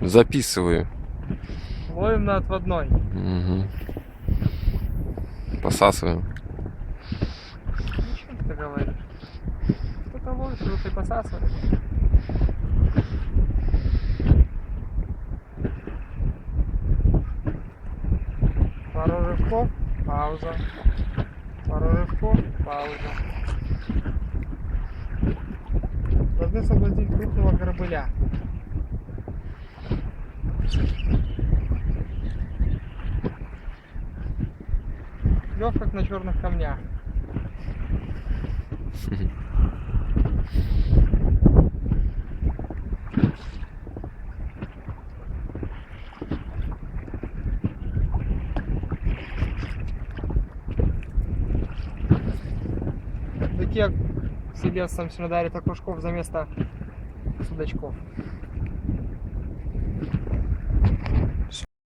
Записываю. Ловим на отводной. Угу. Посасываем. Ну, что ты говоришь? Кто-то ловит, кто-то и посасывает. Пару рывков, пауза. Пару рывков, пауза. Должны соблазнить крупного горбыля. Клев как на черных камнях. Такі як селец сам Сінодарі та кружков за место судачков.